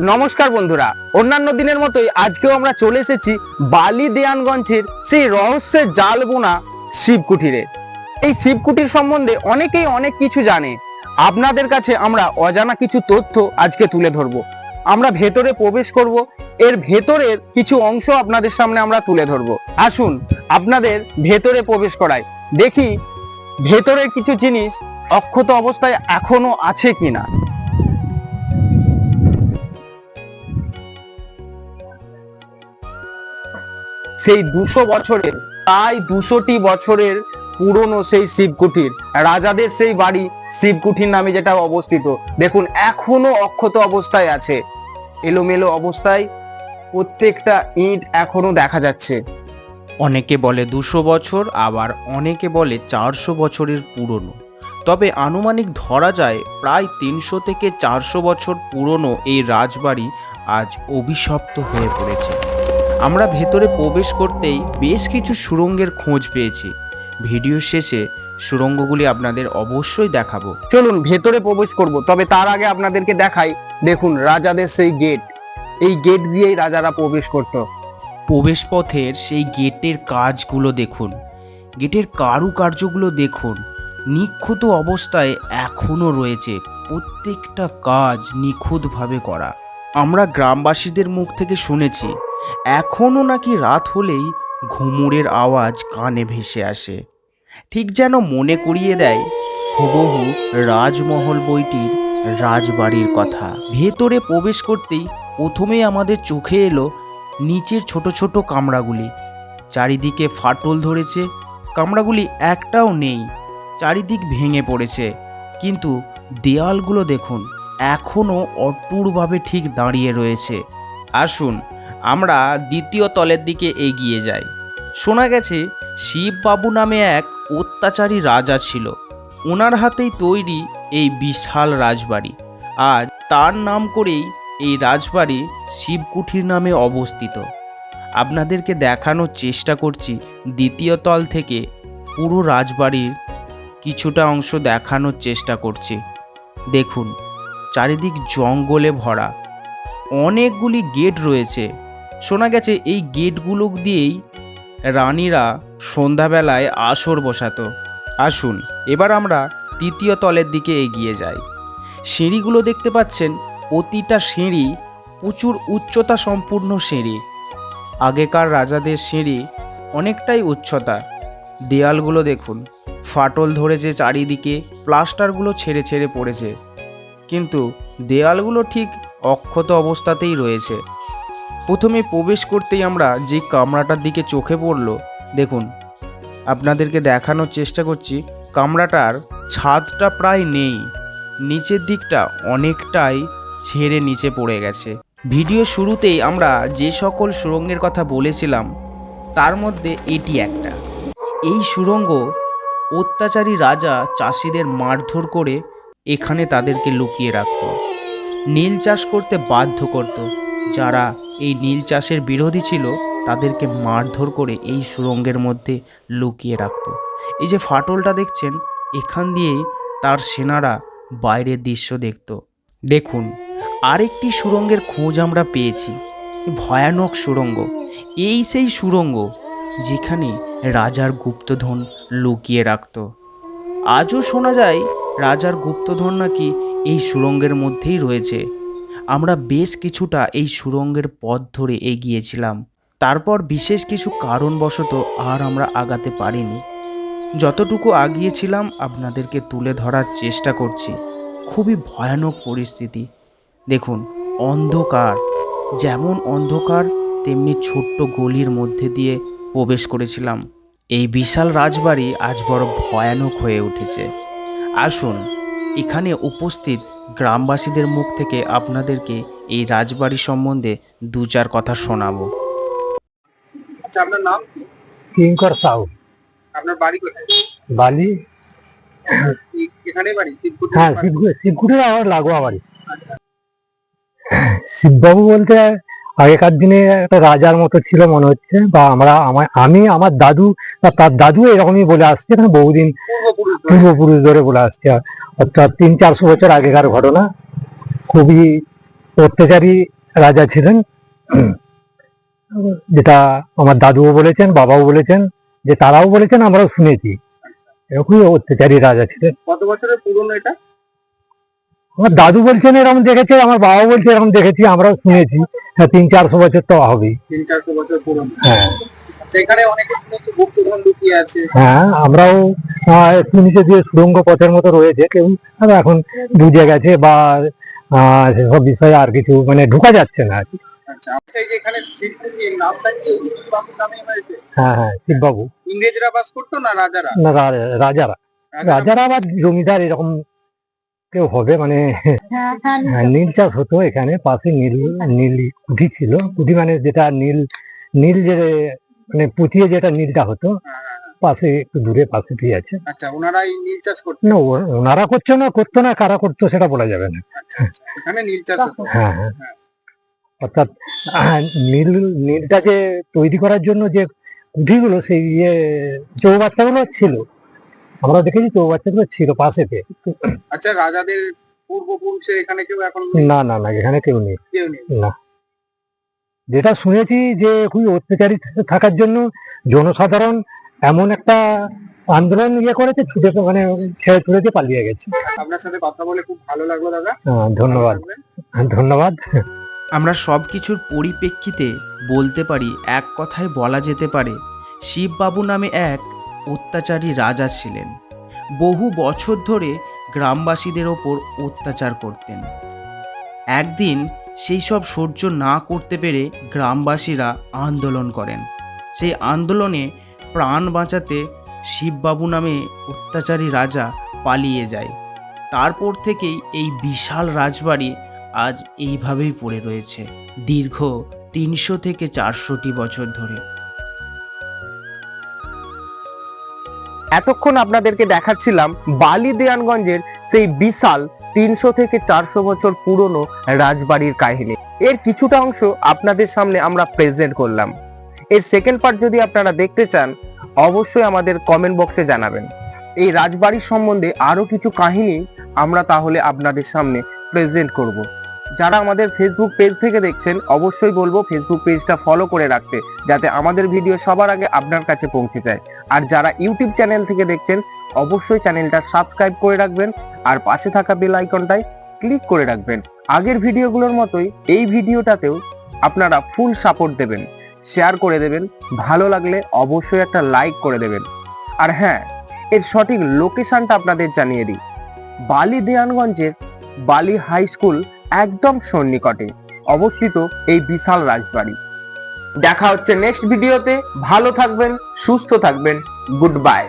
নমস্কার বন্ধুরা, অন্যান্য দিনের মতোই আজকেও আমরা চলে এসেছি বালি দেয়ানগঞ্জের সেই রহস্যের জাল বোনা শিবকুঠিরে এই শিবকুটির সম্বন্ধে অনেকেই অনেক কিছু জানে। আপনাদের কাছে আমরা অজানা কিছু তথ্য আজকে তুলে ধরবো। আমরা ভেতরে প্রবেশ করব, এর ভেতরের কিছু অংশ আপনাদের সামনে আমরা তুলে ধরবো। আসুন আপনাদের ভেতরে প্রবেশ করাই। দেখি ভেতরের কিছু জিনিস অক্ষত অবস্থায় এখনও আছে কিনা। সেই দুশো বছরের, প্রায় দুশোটি বছরের পুরনো সেই শিবকুঠির। রাজাদের সেই বাড়ি শিবকুঠির নামে যেটা অবস্থিত। দেখুন, এখনও অক্ষত অবস্থায় আছে। এলোমেলো অবস্থায় প্রত্যেকটা ইট এখনও দেখা যাচ্ছে। অনেকে বলে দুশো বছর, আবার অনেকে বলে চারশো বছরের পুরনো। তবে আনুমানিক ধরা যায়, প্রায় তিনশো থেকে চারশো বছর পুরনো এই রাজবাড়ি আজ অভিশপ্ত হয়ে পড়েছে। আমরা ভেতরে প্রবেশ করতেই বেশ কিছু সুড়ঙ্গের খোঁজ পেয়েছি। ভিডিও শেষে সুড়ঙ্গগুলি আপনাদের অবশ্যই দেখাবো। চলুন ভেতরে প্রবেশ করব তবে তার আগে আপনাদেরকে দেখাই দেখুন রাজাদের সেই গেট এই গেট দিয়েই রাজারা প্রবেশ করতো। প্রবেশপথের সেই গেটের কাজগুলো দেখুন। গেটের কারুকার্যগুলো দেখুন। নিখুঁত অবস্থায় এখনও রয়েছে প্রত্যেকটা কাজ নিখুঁতভাবে করা। আমরা গ্রামবাসীদের মুখ থেকে শুনেছি এখনও নাকি রাত হলেই ঘুমুরের আওয়াজ কানে ভেসে আসে। ঠিক যেন মনে করিয়ে দেয় হুবহু রাজমহল বইটির রাজবাড়ির কথা। ভেতরে প্রবেশ করতেই প্রথমেই আমাদের চোখে এলো নিচের ছোট ছোট কামরাগুলি। চারিদিকে ফাটল ধরেছে, কামরাগুলি একটাও নেই, চারিদিক ভেঙে পড়েছে। কিন্তু দেয়ালগুলো দেখুন, এখনও অটুরভাবে ঠিক দাঁড়িয়ে রয়েছে। আসুন আমরা দ্বিতীয় তলের দিকে এগিয়ে যাই। শোনা গেছে, শিববাবু নামে এক অত্যাচারী রাজা ছিল। ওনার হাতেই তৈরি এই বিশাল রাজবাড়ি। আর তার নাম করেই এই রাজবাড়ি শিবকুঠির নামে অবস্থিত। আপনাদেরকে দেখানোর চেষ্টা করছি দ্বিতীয় তল থেকে পুরো রাজবাড়ির কিছুটা অংশ দেখানোর চেষ্টা করছি। দেখুন, চারিদিক জঙ্গলে ভরা। অনেকগুলি গেট রয়েছে। শোনা গেছে এই গেটগুলো দিয়েই রানীরা সন্ধ্যাবেলায় আসর বসাতো। আসুন, এবার আমরা তৃতীয় তলের দিকে এগিয়ে যাই। সিঁড়িগুলো দেখতে পাচ্ছেন, প্রতিটা সিঁড়ি প্রচুর উচ্চতা সম্পূর্ণ সিঁড়ি। আগেকার রাজাদের সিঁড়ি অনেকটাই উচ্চতা। দেয়ালগুলো দেখুন, ফাটল ধরেছে চারিদিকে, প্লাস্টারগুলো ছেড়ে ছেড়ে পড়েছে। কিন্তু দেয়ালগুলো ঠিক অক্ষত অবস্থাতেই রয়েছে। প্রথমে প্রবেশ করতেই আমরা যে কামরাটার দিকে চোখে পড়ল, দেখুন, আপনাদেরকে দেখানোর চেষ্টা করছি, কামরাটার ছাদটা প্রায় নেই, নিচের দিকটা অনেকটাই ছেড়ে নিচে পড়ে গেছে। ভিডিও শুরুতেই আমরা যে সকল সুড়ঙ্গের কথা বলেছিলাম, তার মধ্যে এটি একটা। এই সুড়ঙ্গ অত্যাচারী রাজা চাষিদের মারধর করে এখানে তাদেরকে লুকিয়ে রাখত, নীল চাষ করতে বাধ্য করত, যারা এই নীল চাষের বিরোধী ছিল তাদেরকে মারধর করে এই সুড়ঙ্গের মধ্যে লুকিয়ে রাখত। এই যে ফাটলটা দেখছেন, এখান দিয়েই তার সেনারা বাইরের দৃশ্য দেখত। দেখুন, আরেকটি সুড়ঙ্গের খোঁজ আমরা পেয়েছি। ভয়ানক সুড়ঙ্গ এই সেই সুড়ঙ্গ যেখানে রাজার গুপ্তধন লুকিয়ে রাখত। আজও শোনা যায়, রাজার গুপ্তধন নাকি এই সুড়ঙ্গের মধ্যেই রয়েছে। আমরা বেশ কিছুটা এই সুড়ঙ্গের পথ ধরে এগিয়েছিলাম। তারপর বিশেষ কিছু কারণবশত আর আমরা আগাতে পারিনি। যতটুকু আগিয়েছিলাম, আপনাদেরকে তুলে ধরার চেষ্টা করছি। খুবই ভয়ানক পরিস্থিতি। দেখুন, অন্ধকার। যেমন অন্ধকার, তেমনি ছোট্ট গলির মধ্যে দিয়ে প্রবেশ করেছিলাম। এই বিশাল রাজবাড়ি আজ বড় ভয়ানক হয়ে উঠেছে। আসুন, এখানে উপস্থিত গ্রামবাসীদের মুখ থেকে আপনাদেরকে এই রাজবাড়ি সম্বন্ধে দু চার কথা শোনাবো। আচ্ছা আপনার নাম? কিঙ্কর সাউ আপনার বাড়ি কোথায়? বালি। এখানে বাড়ি? শিবকুটি হ্যাঁ শিবগুড়ি শিবগুড়ির আমার লাগোয়া বাড়ি। শিববাবু বলতে আগেকার দিনে একটা রাজার মতো ছিল মনে হচ্ছে বা আমরা আমার আমি আমার দাদু বা তার দাদু এরকমই বলে আসছে এখানে বহুদিন পূর্বপুরুষ ধরে। পূর্বপুরুষ ধরে বলে আসছে অর্থাৎ তিন চারশো বছর আগেকার ঘটনা। খুবই অত্যাচারী রাজা ছিলেন। যেটা আমার দাদুও বলেছেন বাবাও বলেছেন যে তারাও বলেছেন আমরাও শুনেছি। এরকমই অত্যাচারী রাজা ছিলেন। কত বছরের পুরনো এটা? আমার দাদু বলছেন এরকম দেখেছে আমার বাবা বলছে এরকম দেখেছি আমরাও শুনেছি। হ্যাঁ তিন চারশো বছর তো হবেই। তিন চারশো বছর পুরনো। হ্যাঁ। সেখানে অনেকে শুনেছি গুপ্তধন লুকিয়ে আছে? হ্যাঁ আমরাও শুনেছি যে সুড়ঙ্গ পথের মতো রয়েছে কেউ এখন বুঝে গেছে বা সেসব বিষয়ে আর কিছু মানে ঢোকা যাচ্ছে না আর কি। আচ্ছা আচ্ছা হ্যাঁ হ্যাঁ শিববাবু। ইংরেজরা বাস করতো না রাজারা? না রাজারা। রাজারা? রাজারা আবার জমিদার এরকম কেউ হবে মানে হ্যাঁ, নীল চাষ হতো এখানে পাশে নীল নীল কুঠি ছিল। কুঠি মানে যেটা নীল নীল যে মানে পুঁতিয়ে যেটা নীলটা হতো হ্যাঁ, হ্যাঁ, হ্যাঁ। পাশে একটু দূরে পাশে ঠিক আছে। আচ্ছা ওনারাই নীল চাষ করতো না ওনারা করছ না করতো না কারা করতো সেটা বলা যাবে না। আচ্ছা আচ্ছা এখানে নীল চাষ হ্যাঁ। হ্যাঁ। অর্থাৎ আহ, নীল নীলটাকে তৈরি করার জন্য যে কুঠিগুলো সেই ইয়ে চৌবাচ্চাগুলো ছিল আমরা দেখেছি চৌবাচ্চাগুলো ছিল পাশেতে। আচ্ছা রাজাদের পূর্বপুরুষের এখানে কেউ এখন না না না এখানে কেউ নেই। কেউ নেই। না। যেটা শুনেছি যে খুবই অত্যাচারী থাকার জন্য জনসাধারণ এমন একটা আন্দোলন ইয়ে করেছে ছুটে মানে ছেড়ে ছুড়েতে পালিয়ে গেছে। আপনার সাথে কথা বলে খুব ভালো লাগল দাদা। ধন্যবাদ। ধন্যবাদ। আমরা সব কিছুর পরিপ্রেক্ষিতে বলতে পারি এক কথায় বলা যেতে পারে শিববাবু নামে এক অত্যাচারী রাজা ছিলেন। বহু বছর ধরে গ্রামবাসীদের ওপর অত্যাচার করতেন। একদিন সেই সব সহ্য না করতে পেরে গ্রামবাসীরা আন্দোলন করেন। সেই আন্দোলনে প্রাণ বাঁচাতে শিববাবু নামে অত্যাচারী রাজা পালিয়ে যায়। তারপর থেকেই এই বিশাল রাজবাড়ি আজ এইভাবেই পড়ে রয়েছে। দীর্ঘ তিনশো থেকে চারশোটি বছর ধরে। এতক্ষণ আপনাদেরকে দেখাচ্ছিলাম বালি দেয়ানগঞ্জের সেই বিশাল তিনশো থেকে চারশো বছর পুরনো রাজবাড়ির কাহিনী। এর কিছুটা অংশ আপনাদের সামনে আমরা প্রেজেন্ট করলাম। এর সেকেন্ড পার্ট যদি আপনারা দেখতে চান, অবশ্যই আমাদের কমেন্ট বক্সে জানাবেন। এই রাজবাড়ির সম্বন্ধে আরও কিছু কাহিনী আমরা তাহলে আপনাদের সামনে প্রেজেন্ট করব। যারা আমাদের ফেসবুক পেজ থেকে দেখছেন, অবশ্যই বলব ফেসবুক পেজটা ফলো করে রাখতে, যাতে আমাদের ভিডিও সবার আগে আপনার কাছে পৌঁছে যায়। আর যারা ইউটিউব চ্যানেল থেকে দেখছেন, অবশ্যই চ্যানেলটা সাবস্ক্রাইব করে রাখবেন, আর পাশে থাকা বেল আইকনটায় ক্লিক করে রাখবেন। আগের ভিডিওগুলোর মতোই এই ভিডিওটাতেও আপনারা ফুল সাপোর্ট দেবেন শেয়ার করে দেবেন, ভালো লাগলে অবশ্যই একটা লাইক করে দেবেন। আর হ্যাঁ এর সঠিক লোকেশনটা আপনাদের জানিয়ে দিই। বালি দেয়ানগঞ্জের বালি হাই স্কুল একদম সন্নিকটে অবস্থিত এই বিশাল রাজবাড়ি। দেখা হচ্ছে নেক্সট ভিডিওতে ভালো থাকবেন, সুস্থ থাকবেন। Good bye